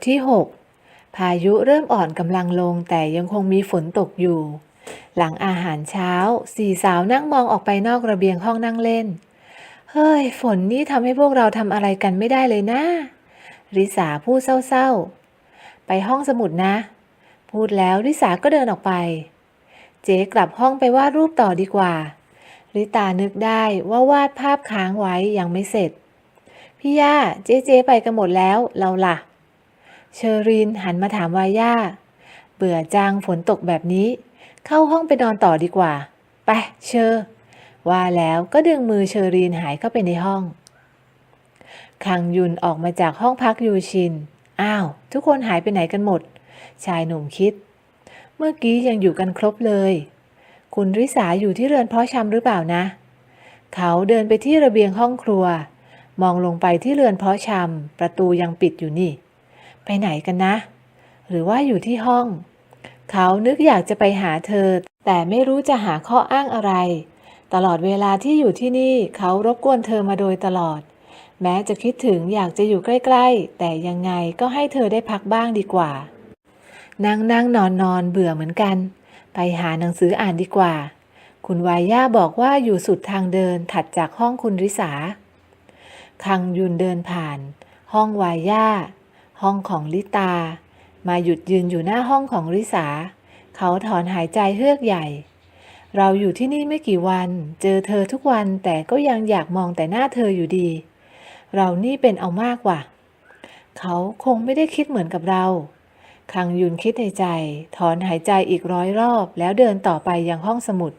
ทที่ 6 พายุเริ่มอ่อนกำลังลงแต่ยังคงมีฝนตกอยู่ หลังอาหารเช้า สี่สาวนั่งมองออกไปนอกระเบียงห้องนั่งเล่น เฮ้ย ฝนนี่ทำให้พวกเราทำอะไรกันไม่ได้เลยนะริสาพูดเศร้าๆ ไปห้องสมุดนะ พูดแล้วริสาก็เดินออกไป เจ๊กลับห้องไปวาดรูปต่อดีกว่า ริตานึกได้ว่าวาดภาพค้างไว้ยังไม่เสร็จ พี่ย่าเจ๊เจ๊ไปกันหมดแล้วเราล่ะ เชอรีนหันมาถามวาย่า เบื่อจังฝนตกแบบนี้ เข้าห้องไปนอนต่อดีกว่า ไปเชอร์ว่าแล้วก็ดึงมือเชอรีนหายเข้าไปในห้อง คังยุนออกมาจากห้องพักยูชิน อ้าว ทุกคนหายไปไหนกันหมด ชายหนุ่มคิด เมื่อกี้ยังอยู่กันครบเลย คุณริษาอยู่ที่เรือนเพาะชำหรือเปล่านะ เขาเดินไปที่ระเบียงห้องครัว มองลงไปที่เรือนเพาะชำประตูยังปิดอยู่นี่ ไปไหนกันนะ หรือว่าอยู่ที่ห้อง เขานึกอยากจะไปหาเธอ แต่ไม่รู้จะหาข้ออ้างอะไร ตลอดเวลาที่อยู่ที่นี่เขารบกวนเธอมาโดยตลอด แม้จะคิดถึงอยากจะอยู่ใกล้ๆ แต่ยังไงก็ให้เธอได้พักบ้างดีกว่า นั่งนั่งนอนนอนเบื่อเหมือนกัน ไปหาหนังสืออ่านดีกว่า คุณวายย่าบอกว่าอยู่สุดทางเดินถัดจากห้องคุณริษาคังยุนเดินผ่าน ห้องวายย่า ห้องของลิตา มาหยุดยืนอยู่หน้าห้องของริษาเขาถอนหายใจเฮือกใหญ่ เราอยู่ที่นี่ไม่กี่วัน เจอเธอทุกวันแต่ก็ยังอยากมองแต่หน้าเธออยู่ดี เรานี่เป็นเอามากว่ะ เขาคงไม่ได้คิดเหมือนกับเราคังยุนคิดในใจ ถอนหายใจอีกร้อยรอบ แล้วเดินต่อไปยังห้องสมุด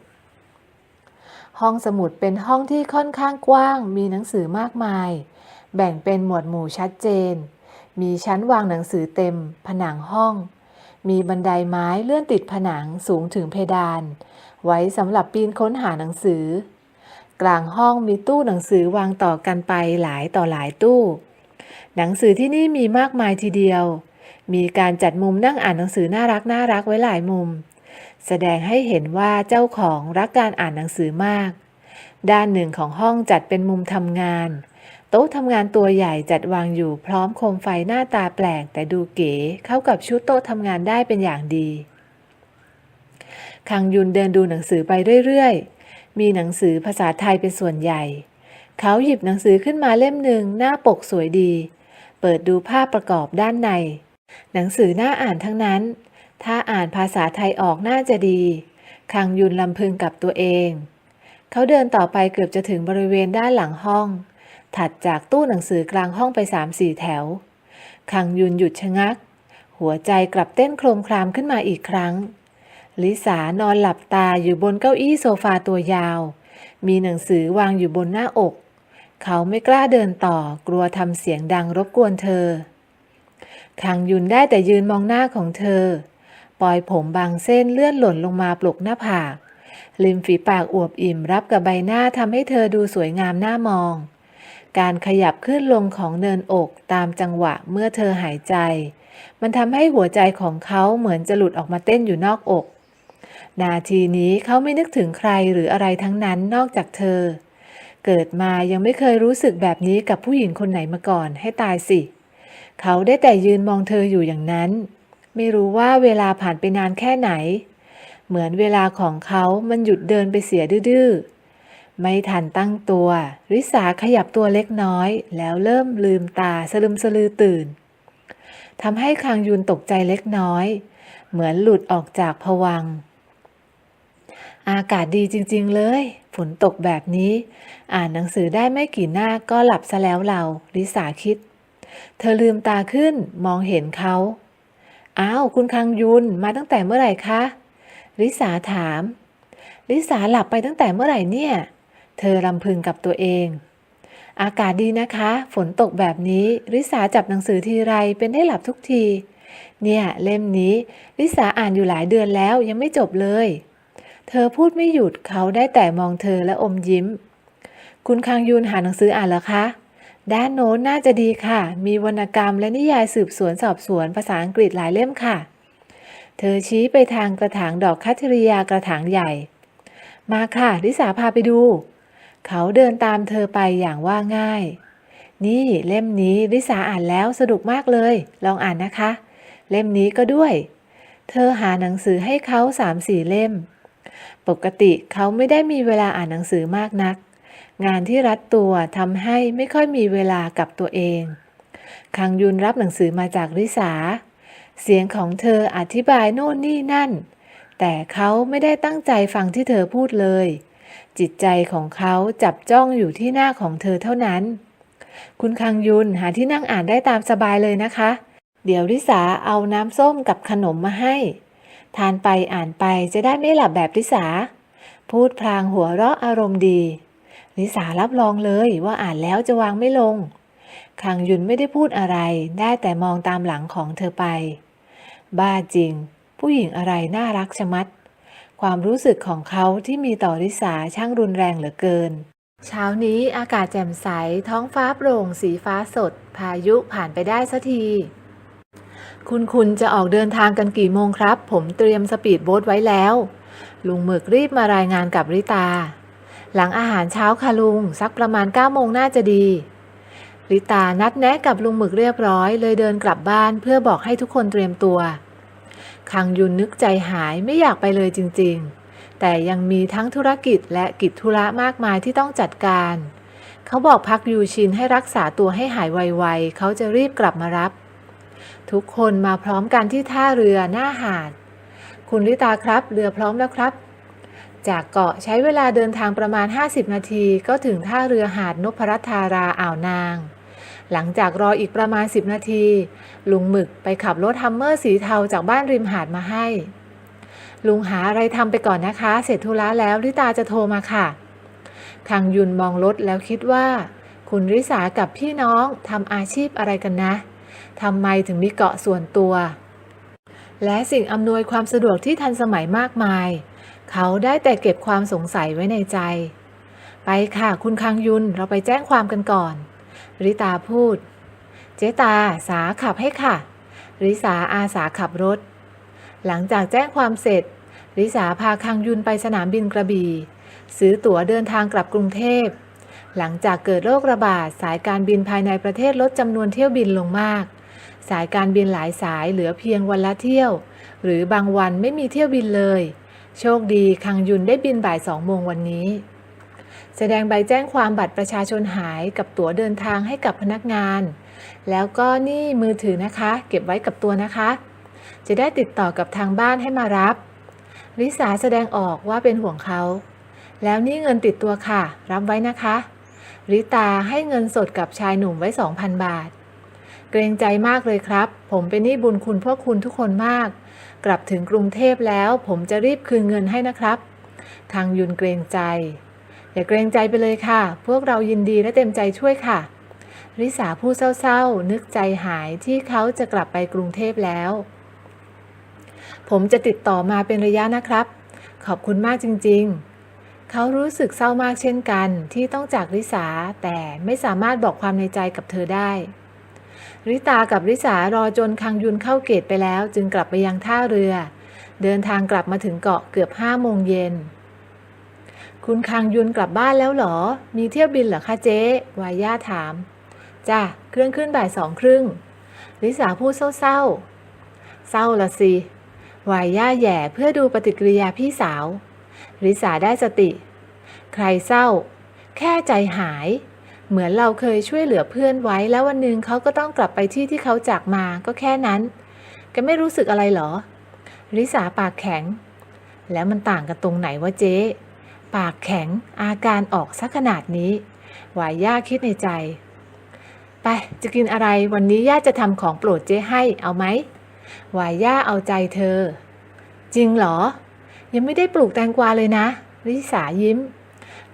ห้องสมุดเป็นห้องที่ค่อนข้างกว้าง มีหนังสือมากมาย แบ่งเป็นหมวดหมู่ชัดเจน มีชั้นวางหนังสือเต็ม ผนังห้อง มีบันไดไม้เลื่อนติดผนังสูงถึงเพดาน ไว้สำหรับปีนค้นหาหนังสือ กลางห้องมีตู้หนังสือวางต่อกันไปหลายต่อหลายตู้ หนังสือที่นี่มีมากมายทีเดียว มีการจัดมุมนั่งอ่านหนังสือน่ารักน่ารักไว้หลายมุม แสดงให้เห็นว่าเจ้าของรักการอ่านหนังสือมาก ด้านหนึ่งของห้องจัดเป็นมุมทำงาน โต๊ะทำงานตัวใหญ่จัดวางอยู่พร้อมโคมไฟหน้าตาแปลกแต่ดูเก๋เข้ากับชุดโต๊ะทำงานได้เป็นอย่างดี คังยุนเดินดูหนังสือไปเรื่อยๆ มีหนังสือภาษาไทยเป็นส่วนใหญ่ เขาหยิบหนังสือขึ้นมาเล่มหนึ่งหน้าปกสวยดี เปิดดูภาพประกอบด้านใน หนังสือน่าอ่านทั้งนั้น ถ้าอ่านภาษาไทยออกน่าจะดี คังยุนลำพึงกับตัวเอง เขาเดินต่อไปเกือบจะถึงบริเวณด้านหลังห้อง ถัดจากตู้หนังสือกลางห้องไปสามสี่แถว คังยุนหยุดชะงัก หัวใจกลับเต้นโครมครามขึ้นมาอีกครั้ง ลิสานอนหลับตาอยู่บนเก้าอี้โซฟาตัวยาว มีหนังสือวางอยู่บนหน้าอก เขาไม่กล้าเดินต่อกลัวทำเสียงดังรบกวนเธอ คังยุนได้แต่ยืนมองหน้าของเธอ ปลอยผมบางเส้นเลื่อนหล่นลงมาปลุกหน้าผากริมฝีปากอวบอิ่มรับกับใบหน้าทำให้เธอดูสวยงามน่ามอง การขยับขึ้นลงของเนินอกตามจังหวะเมื่อเธอหายใจ มันทำให้หัวใจของเขาเหมือนจะหลุดออกมาเต้นอยู่นอกอก นาทีนี้เขาไม่นึกถึงใครหรืออะไรทั้งนั้นนอกจากเธอ เกิดมายังไม่เคยรู้สึกแบบนี้กับผู้หญิงคนไหนมาก่อนให้ตายสิ เขาได้แต่ยืนมองเธออยู่อย่างนั้น ไม่รู้ว่าเวลาผ่านไปนานแค่ไหน เหมือนเวลาของเขามันหยุดเดินไปเสียดื้อๆ ไม่ทันตั้งตัว ริสาขยับตัวเล็กน้อย แล้วเริ่มลืมตาสลึมสลือตื่นทำให้คางยุนตกใจเล็กน้อย เหมือนหลุดออกจากผวัง อากาศดีจริง ๆ เลย ฝนตกแบบนี้ อ่านหนังสือได้ไม่กี่หน้าก็หลับซะแล้วเรา ริสาคิด เธอลืมตาขึ้นมองเห็นเขาอ้าวคุณคังยุนมาตั้งแต่เมื่อไหร่คะ ริสาถาม ริสาหลับไปตั้งแต่เมื่อไหร่เนี่ย เธอรำพึงกับตัวเอง อากาศดีนะคะ ฝนตกแบบนี้ ริสาจับหนังสือทีไรเป็นได้หลับทุกที เนี่ยเล่มนี้ริสาอ่านอยู่หลายเดือนแล้วยังไม่จบเลย เธอพูดไม่หยุดเขาได้แต่มองเธอและอมยิ้ม คุณคังยุนหาหนังสืออ่านแล้วคะด้านโน้นน่าจะดีค่ะ มีวรรณกรรมและนิยายสืบสวนสอบสวนภาษาอังกฤษหลายเล่มค่ะ เธอชี้ไปทางกระถางดอกคัตเทริยากระถางใหญ่ มาค่ะ ลิสาพาไปดู เขาเดินตามเธอไปอย่างว่าง่าย นี่เล่มนี้ริสาอ่านแล้วสนุกมากเลย ลองอ่านนะคะ เล่มนี้ก็ด้วย เธอหาหนังสือให้เขาสามสี่เล่ม ปกติเขาไม่ได้มีเวลาอ่านหนังสือมากนัก งานที่รัดตัวทำให้ไม่ค่อยมีเวลากับตัวเองคังยุนรับหนังสือมาจากริสา เสียงของเธออธิบายโน่นนี่นั่น แต่เขาไม่ได้ตั้งใจฟังที่เธอพูดเลย จิตใจของเขาจับจ้องอยู่ที่หน้าของเธอเท่านั้น คุณคังยุนหาที่นั่งอ่านได้ตามสบายเลยนะคะ เดี๋ยวริสาเอาน้ำส้มกับขนมมาให้ ทานไปอ่านไปจะได้ไม่หลับแบบริสา พูดพลางหัวเราะอารมณ์ดี ริสารับรองเลยว่าอ่านแล้วจะวางไม่ลง คังยุนไม่ได้พูดอะไร ได้แต่มองตามหลังของเธอไป บ้าจริง ผู้หญิงอะไรน่ารักชะมัด ความรู้สึกของเขาที่มีต่อริสาช่างรุนแรงเหลือเกิน เช้านี้อากาศแจ่มใส ท้องฟ้าโปร่ง สีฟ้าสด พายุผ่านไปได้สักที คุณคุณจะออกเดินทางกันกี่โมงครับ ผมเตรียมสปีดโบ๊ทไว้แล้ว ลุงหมึกรีบมารายงานกับริตา หลังอาหารเช้าค่ะลุง สักประมาณ9โมงน่าจะดี ริตานัดแนะกับลุงหมึกเรียบร้อย เลยเดินกลับบ้านเพื่อบอกให้ทุกคนเตรียมตัว คังยุนนึกใจหายไม่อยากไปเลยจริงๆ แต่ยังมีทั้งธุรกิจและกิจธุระมากมายที่ต้องจัดการ เขาบอกพักยูชินให้รักษาตัวให้หายไวๆ เขาจะรีบกลับมารับ ทุกคนมาพร้อมกันที่ท่าเรือหน้าหาด คุณริตาครับเรือพร้อมแล้วครับ จากเกาะใช้เวลาเดินทางประมาณ 50 นาทีก็ถึงท่าเรือหาดนพรัตน์ธาราอ่าวนาง หลังจากรออีกประมาณ 10 นาที ลุงหมึกไปขับรถฮัมเมอร์สีเทาจากบ้านริมหาดมาให้ ลุงหาอะไรทำไปก่อนนะคะ เสร็จธุระแล้วริตาจะโทรมาค่ะคังยุนมองรถแล้วคิดว่า คุณริสากับพี่น้องทำอาชีพอะไรกันนะทำไมถึงมีเกาะส่วนตัว และสิ่งอำนวยความสะดวกที่ทันสมัยมากมาย เขาได้แต่เก็บความสงสัยไว้ในใจ ไปค่ะคุณคังยุนเราไปแจ้งความกันก่อน ริตาพูด เจตาสาขับให้ค่ะ ริสาอาสาขับรถ หลังจากแจ้งความเสร็จ ริสาพาคังยุนไปสนามบินกระบี่ ซื้อตั๋วเดินทางกลับกรุงเทพ หลังจากเกิดโรคระบาดสายการบินภายในประเทศลดจำนวนเที่ยวบินลงมาก สายการบินหลายสายเหลือเพียงวันละเที่ยว หรือบางวันไม่มีเที่ยวบินเลย โชคดีคังยุนได้บินบ่ายสองโมงวันนี้ แสดงใบแจ้งความบัตรประชาชนหายกับตั๋วเดินทางให้กับพนักงาน แล้วก็นี่มือถือนะคะ เก็บไว้กับตัวนะคะ จะได้ติดต่อกับทางบ้านให้มารับริสาแสดงออกว่าเป็นห่วงเขา แล้วนี่เงินติดตัวค่ะ รับไว้นะคะ ริตาให้เงินสดกับชายหนุ่มไว้ 2,000 บาท เกรงใจมากเลยครับ ผมเป็นหนี้บุญคุณพวกคุณทุกคนมาก กลับถึงกรุงเทพแล้ว ผมจะรีบคืนเงินให้นะครับคังยุนเกรงใจ อย่าเกรงใจไปเลยค่ะ พวกเรายินดีและเต็มใจช่วยค่ะ ริสาผู้เศร้าๆ นึกใจหายที่เขาจะกลับไปกรุงเทพแล้ว ผมจะติดต่อมาเป็นระยะนะครับ ขอบคุณมากจริง ๆ เขารู้สึกเศร้ามากเช่นกัน ที่ต้องจากริสาแต่ไม่สามารถบอกความในใจกับเธอได้ ริตากับริสารอจนคังยุนเข้าเกตไปแล้ว จึงกลับไปยังท่าเรือ เดินทางกลับมาถึงเกาะเกือบห้าโมงเย็น คุณคังยุนกลับบ้านแล้วเหรอ มีเที่ยวบินเหรอคะเจ๊วายย่าถาม จ้ะ เครื่องขึ้นบ่ายสองครึ่งริสาพูดเศร้าๆ เศร้าละสิวายย่าแย่เพื่อดูปฏิกิริยาพี่สาวริสาได้สติ ใครเศร้า แค่ใจหาย เหมือนเราเคยช่วยเหลือเพื่อนไว้แล้ววันหนึ่งเขาก็ต้องกลับไปที่ที่เขาจากมาก็แค่นั้นแกไม่รู้สึกอะไรเหรอริสาปากแข็ง แล้วมันต่างกันตรงไหนวะเจ๊ ปากแข็งอาการออกสักขนาดนี้วายย่าคิดในใจ ไปจะกินอะไรวันนี้ย่าจะทำของโปรดเจ๊ให้เอาไหมวายย่าเอาใจเธอ จริงเหรอ ยังไม่ได้ปลูกแตงกวาเลยนะริสายิ้ม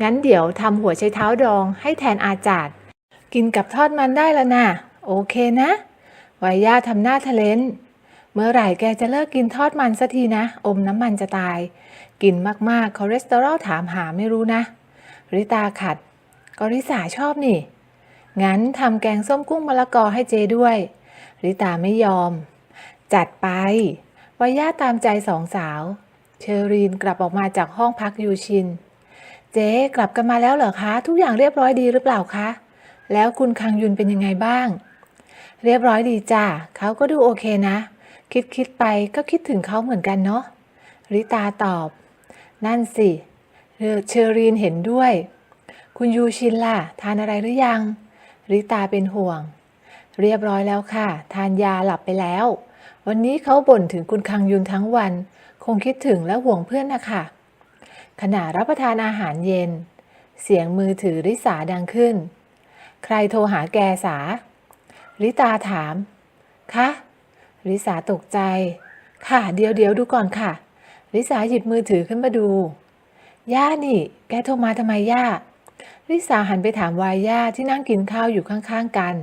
งั้นเดี๋ยวทำหัวไชเท้าดองให้แทนอาจารย์กินกับทอดมันได้แล้วนะ โอเคนะวายย่าทำหน้าทะเลน มื่อไหร่แกจะเลิกกินทอดมันสักทีนะ อมน้ำมันจะตาย กินมากๆคอเลสเตอรอลถามหาไม่รู้นะ ริตาขัด ก็ริสาชอบนี่ งั้นทำแกงส้มกุ้งมะละกอให้เจด้วย ริตาไม่ยอม จัดไปวาย่าตามใจสองสาว เชอรีนกลับออกมาจากห้องพักยูชิน เจ๊กลับกันมาแล้วเหรอคะ ทุกอย่างเรียบร้อยดีหรือเปล่าคะ แล้วคุณคังยุนเป็นยังไงบ้าง เรียบร้อยดีจ้ะเขาก็ดูโอเคนะ คิดคิดไปก็คิดถึงเขาเหมือนกันเนาะริตาตอบ นั่นสิ เชอรีนเห็นด้วย คุณยูชินล่ะ ทานอะไรหรือยัง ริตาเป็นห่วง เรียบร้อยแล้วค่ะ ทานยาหลับไปแล้ว วันนี้เขาบ่นถึงคุณคังยุนทั้งวัน คงคิดถึงและห่วงเพื่อนนะคะขณะรับประทานอาหารเย็น เสียงมือถือริสาดังขึ้น ใครโทรหาแกสา ริตาถาม คะ ริสาตกใจ ค่ะเดี๋ยวเดี๋ยวดูก่อนค่ะ ริสาหยิบมือถือขึ้นมาดู ย่านี่ แกโทรมาทำไมย่า ริสาหันไปถามวายย่าที่นั่งกินข้าวอยู่ข้างๆกัน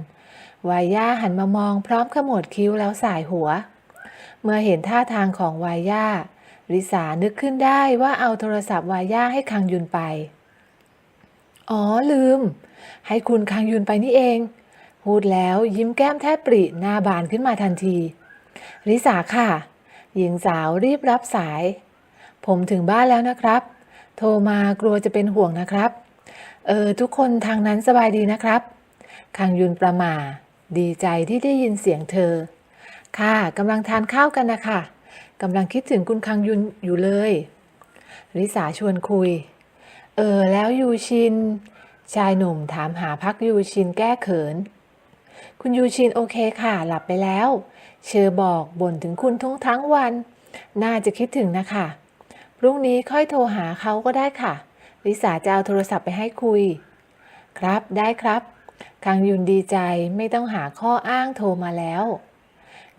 วายย่าหันมามองพร้อมขมวดคิ้วแล้วสายหัว เมื่อเห็นท่าทางของวายย่า ริสานึกขึ้นได้ว่าเอาโทรศัพท์วายย่าให้คังยุนไป อ๋อลืม ให้คุณคังยุนไปนี่เองพูดแล้วยิ้มแก้มแทบปริหน้าบานขึ้นมาทันที ริสาค่ะ หญิงสาวรีบรับสาย ผมถึงบ้านแล้วนะครับ โทรมากลัวจะเป็นห่วงนะครับ เออ ทุกคนทางนั้นสบายดีนะครับ คังยุนประหมา ดีใจที่ได้ยินเสียงเธอ ค่ะกำลังทานข้าวกันนะคะกำลังคิดถึงคุณคังยุนอยู่เลย ริสาชวนคุย เออ แล้วยูชิน ชายหนุ่มถามหาพักยูชินแก้เขิน คุณยูชินโอเคค่ะ หลับไปแล้ว เชอบอกบ่นถึงคุณทุกทั้งวัน น่าจะคิดถึงนะคะ พรุ่งนี้ค่อยโทรหาเขาก็ได้ค่ะ ลิสาจะเอาโทรศัพท์ไปให้คุย ครับได้ครับคังยุนดีใจไม่ต้องหาข้ออ้างโทรมาแล้ว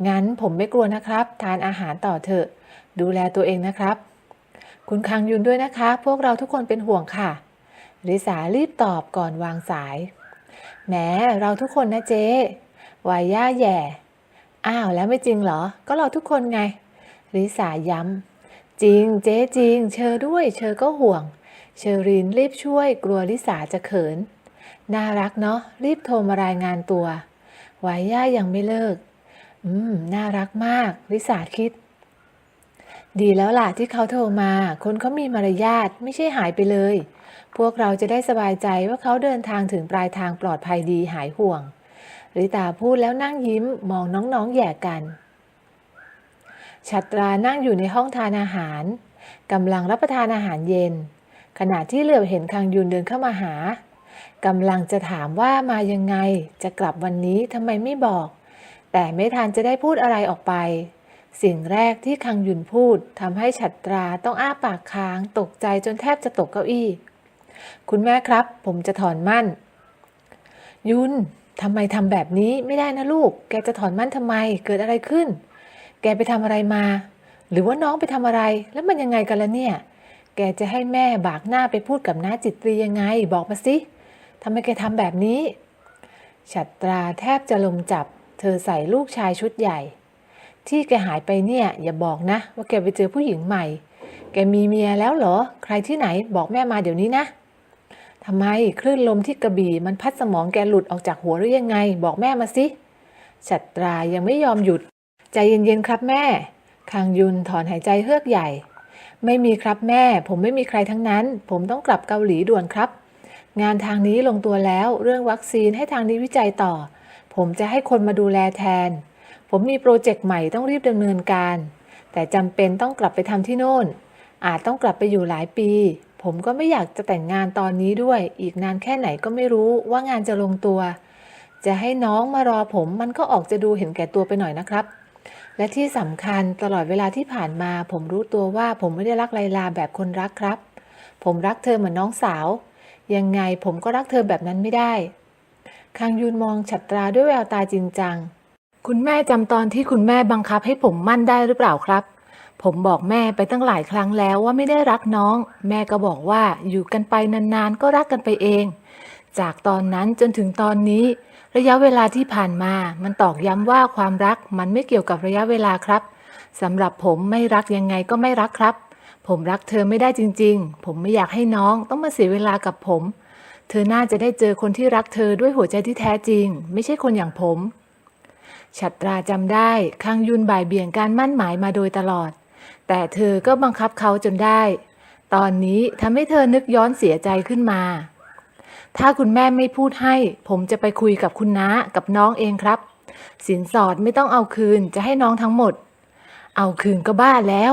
งั้นผมไม่กลัวนะครับ ทานอาหารต่อเถอะ ดูแลตัวเองนะครับ คุณคังยุนด้วยนะคะ พวกเราทุกคนเป็นห่วงค่ะริสารีบตอบก่อนวางสาย แหมเราทุกคนนะเจ๊วาย่าแย่ อ้าวแล้วไม่จริงเหรอ ก็เราทุกคนไงริสาย้ำ จริงเจ๊จริง เชอด้วย เชอก็ห่วง เชอรีนรีบช่วย กลัวลิสาจะเขิน น่ารักเนาะ รีบโทรมารายงานตัววายย่ายังไม่เลิก อืม น่ารักมาก ลิสาคิด ดีแล้วล่ะที่เขาโทรมา คนเขามีมารยาทไม่ใช่หายไปเลย พวกเราจะได้สบายใจว่าเขาเดินทางถึงปลายทางปลอดภัยดีหายห่วง ริตาพูดแล้วนั่งยิ้มมองน้องๆแย่กัน ชัตรานั่งอยู่ในห้องทานอาหารกำลังรับประทานอาหารเย็น ขณะที่เหลือบเห็นคังยุนเดินเข้ามาหากำลังจะถามว่ามายังไง จะกลับวันนี้ทำไมไม่บอก แต่ไม่ทันจะได้พูดอะไรออกไป สิ่งแรกที่คังยุนพูดทำให้ฉัตราต้องอ้าปากค้างตกใจจนแทบจะตกเก้าอี้ คุณแม่ครับ ผมจะถอนมั่น ยุนทำไมทำแบบนี้ไม่ได้นะลูก แกจะถอนมั่นทำไม เกิดอะไรขึ้น แกไปทำอะไรมา หรือว่าน้องไปทำอะไร แล้วมันยังไงกันละเนี่ย แกจะให้แม่บากหน้าไปพูดกับน้าจิตรียังไง บอกมาสิทำไมแกทำแบบนี้ ฉัตราแทบจะลมจับ เธอใส่ลูกชายชุดใหญ่ ที่แกหายไปเนี่ย อย่าบอกนะ ว่าแกไปเจอผู้หญิงใหม่ แกมีเมียแล้วเหรอ ใครที่ไหนบอกแม่มาเดี๋ยวนี้นะ ทำไมคลื่นลมที่กระบี่มันพัดสมองแกหลุดออกจากหัวหรือยังไง บอกแม่มาสิฉัตรายังไม่ยอมหยุด ใจเย็นๆครับแม่คังยุนถอนหายใจเฮือกใหญ่ ไม่มีครับแม่ ผมไม่มีใครทั้งนั้น ผมต้องกลับเกาหลีด่วนครับ งานทางนี้ลงตัวแล้วเรื่องวัคซีนให้ทางนี้วิจัยต่อ ผมจะให้คนมาดูแลแทน ผมมีโปรเจกต์ใหม่ต้องรีบดำเนินการ แต่จำเป็นต้องกลับไปทำที่โน่น อาจต้องกลับไปอยู่หลายปี ผมก็ไม่อยากจะแต่งงานตอนนี้ด้วย อีกนานแค่ไหนก็ไม่รู้ว่างานจะลงตัว จะให้น้องมารอผมมันก็ออกจะดูเห็นแก่ตัวไปหน่อยนะครับ และที่สำคัญตลอดเวลาที่ผ่านมา ผมรู้ตัวว่าผมไม่ได้รักไลลาแบบคนรักครับ ผมรักเธอเหมือนน้องสาว ยังไงผมก็รักเธอแบบนั้นไม่ได้คังยุนมองฉัตราด้วยแววตาจริงจัง คุณแม่จำตอนที่คุณแม่บังคับให้ผมมั่นได้หรือเปล่าครับ ผมบอกแม่ไปตั้งหลายครั้งแล้วว่าไม่ได้รักน้อง แม่ก็บอกว่าอยู่กันไปนานๆ ก็รักกันไปเอง จากตอนนั้นจนถึงตอนนี้ ระยะเวลาที่ผ่านมา มันตอกย้ำว่าความรักมันไม่เกี่ยวกับระยะเวลาครับสำหรับผมไม่รักยังไงก็ไม่รักครับ ผมรักเธอไม่ได้จริง ๆ ผมไม่อยากให้น้องต้องมาเสียเวลากับผม เธอน่าจะได้เจอคนที่รักเธอด้วยหัวใจที่แท้จริง ไม่ใช่คนอย่างผม ฉัตราจำได้คังยุนบ่ายเบี่ยงการมั่นหมายมาโดยตลอด แต่เธอก็บังคับเขาจนได้ ตอนนี้ทำให้เธอนึกย้อนเสียใจขึ้นมา ถ้าคุณแม่ไม่พูดให้ ผมจะไปคุยกับคุณน้ากับน้องเองครับ สินสอดไม่ต้องเอาคืนจะให้น้องทั้งหมด เอาคืนก็บ้าแล้ว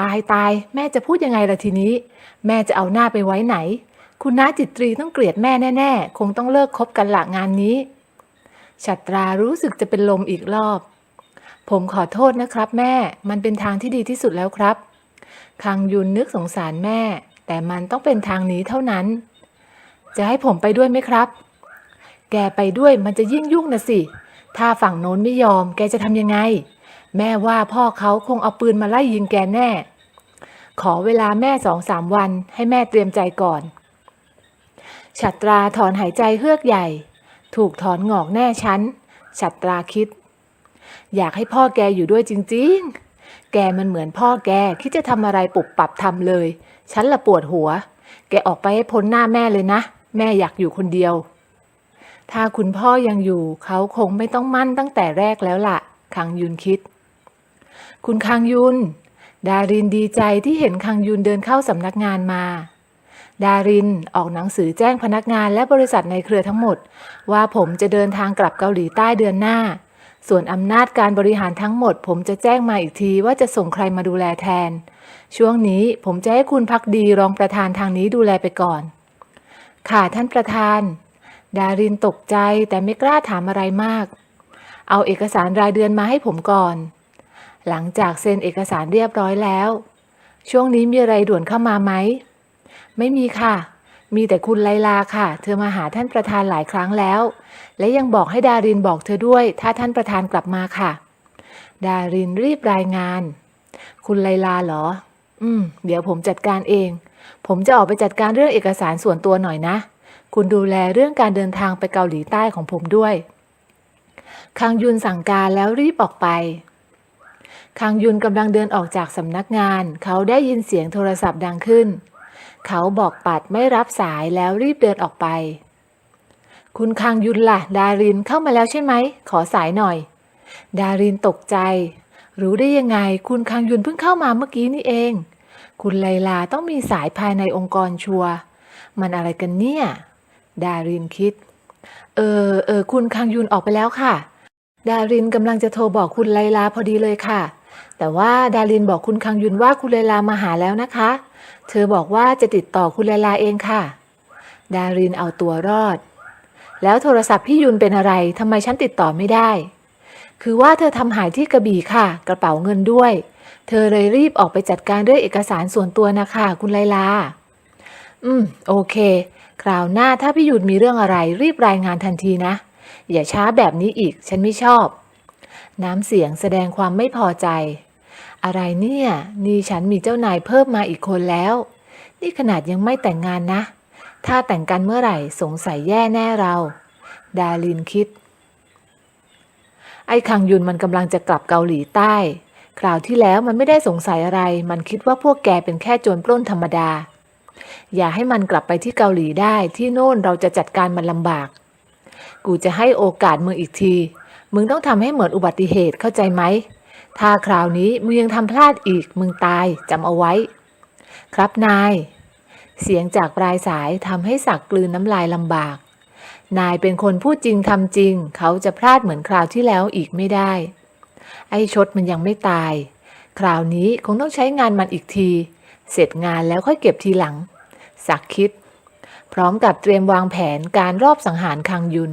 ตายตายแม่จะพูดยังไงล่ะทีนี้ แม่จะเอาหน้าไปไว้ไหน คุณน้าจิตรีต้องเกลียดแม่แน่ ๆ คงต้องเลิกคบกันละงานนี้ชัตรารู้สึกจะเป็นลมอีกรอบ ผมขอโทษนะครับแม่ มันเป็นทางที่ดีที่สุดแล้วครับ คังยุนนึกสงสารแม่ แต่มันต้องเป็นทางนี้เท่านั้น จะให้ผมไปด้วยไหมครับ แกไปด้วยมันจะยิ่งยุ่งนะสิ ถ้าฝั่งโน้นไม่ยอม แกจะทำยังไง แม่ว่าพ่อเขาคงเอาปืนมาไล่ยิงแกแน่ ขอเวลาแม่สองสามวัน ให้แม่เตรียมใจก่อนฉัตราถอนหายใจเฮือกใหญ่ ถูกถอนงอกแน่ชั้นฉัตราคิด อยากให้พ่อแกอยู่ด้วยจริง ๆ แกมันเหมือนพ่อแกคิดจะทำอะไรปุบปับทำเลย ฉันละปวดหัว แกออกไปให้พ้นหน้าแม่เลยนะ แม่อยากอยู่คนเดียว ถ้าคุณพ่อยังอยู่ เขาคงไม่ต้องมั่นตั้งแต่แรกแล้วล่ะ คังยุนคิด คุณคังยุน ดารินดีใจที่เห็นคังยุนเดินเข้าสำนักงานมาดารินออกหนังสือแจ้งพนักงานและบริษัทในเครือทั้งหมด ว่าผมจะเดินทางกลับเกาหลีใต้เดือนหน้า ส่วนอำนาจการบริหารทั้งหมด ผมจะแจ้งมาอีกทีว่าจะส่งใครมาดูแลแทน ช่วงนี้ผมจะให้คุณพักดีรองประธานทางนี้ดูแลไปก่อน ค่ะท่านประธาน ดารินตกใจแต่ไม่กล้าถามอะไรมาก เอาเอกสารรายเดือนมาให้ผมก่อน หลังจากเซ็นเอกสารเรียบร้อยแล้ว ช่วงนี้มีอะไรด่วนเข้ามาไหม ไม่มีค่ะ มีแต่คุณไลลาค่ะ เธอมาหาท่านประธานหลายครั้งแล้ว และยังบอกให้ดารินบอกเธอด้วย ถ้าท่านประธานกลับมาค่ะ ดารินรีบรายงาน คุณไลลาเหรอ อืม เดี๋ยวผมจัดการเอง ผมจะออกไปจัดการเรื่องเอกสารส่วนตัวหน่อยนะ คุณดูแลเรื่องการเดินทางไปเกาหลีใต้ของผมด้วยคังยุนสั่งการแล้วรีบออกไปคังยุนกำลังเดินออกจากสำนักงาน เขาได้ยินเสียงโทรศัพท์ดังขึ้น เขาบอกปัดไม่รับสายแล้วรีบเดินออกไป คุณคังยุนล่ะ ดารินเข้ามาแล้วใช่ไหม ขอสายหน่อย ดารินตกใจ รู้ได้ยังไง คุณคังยุนเพิ่งเข้ามาเมื่อกี้นี่เอง คุณไลลาต้องมีสายภายในองค์กรชัวร์มันอะไรกันเนี่ย ดารินคิด เออเออคุณคังยุนออกไปแล้วค่ะ ดารินกำลังจะโทรบอกคุณไลลาพอดีเลยค่ะ แต่ว่าดารินบอกคุณคังยุนว่าคุณไลลามาหาแล้วนะคะ เธอบอกว่าจะติดต่อคุณไลลาเองค่ะ ดารินเอาตัวรอด แล้วโทรศัพท์พี่ยุนเป็นอะไรทำไมฉันติดต่อไม่ได้ คือว่าเธอทำหายที่กระบี่ค่ะ กระเป๋าเงินด้วย เธอเลยรีบออกไปจัดการเรื่องเอกสารส่วนตัวนะคะคุณไลลา อืม โอเค คราวหน้าถ้าพี่ยุนมีเรื่องอะไรรีบรายงานทันทีนะ อย่าช้าแบบนี้อีก ฉันไม่ชอบ น้ำเสียงแสดงความไม่พอใจ อะไรเนี่ย นี่ฉันมีเจ้านายเพิ่มมาอีกคนแล้ว นี่ขนาดยังไม่แต่งงานนะ ถ้าแต่งกันเมื่อไหร่สงสัยแย่แน่เรา ดาลินคิด ไอ้คังยุนมันกำลังจะกลับเกาหลีใต้ คราวที่แล้วมันไม่ได้สงสัยอะไร มันคิดว่าพวกแกเป็นแค่โจรปล้นธรรมดา อย่าให้มันกลับไปที่เกาหลีได้ที่โน่นเราจะจัดการมันลำบาก กูจะให้โอกาสมึงอีกที มึงต้องทำให้เหมือนอุบัติเหตุเข้าใจไหม ถ้าคราวนี้มึงยังทำพลาดอีกมึงตายจำเอาไว้ ครับนาย เสียงจากปลายสายทำให้สักกลืนน้ำลายลำบาก นายเป็นคนพูดจริงทำจริง เขาจะพลาดเหมือนคราวที่แล้วอีกไม่ได้ ไอ้ชดมันยังไม่ตาย คราวนี้คงต้องใช้งานมันอีกที เสร็จงานแล้วค่อยเก็บทีหลัง สักคิด พร้อมกับเตรียมวางแผนการรอบสังหารคังยุน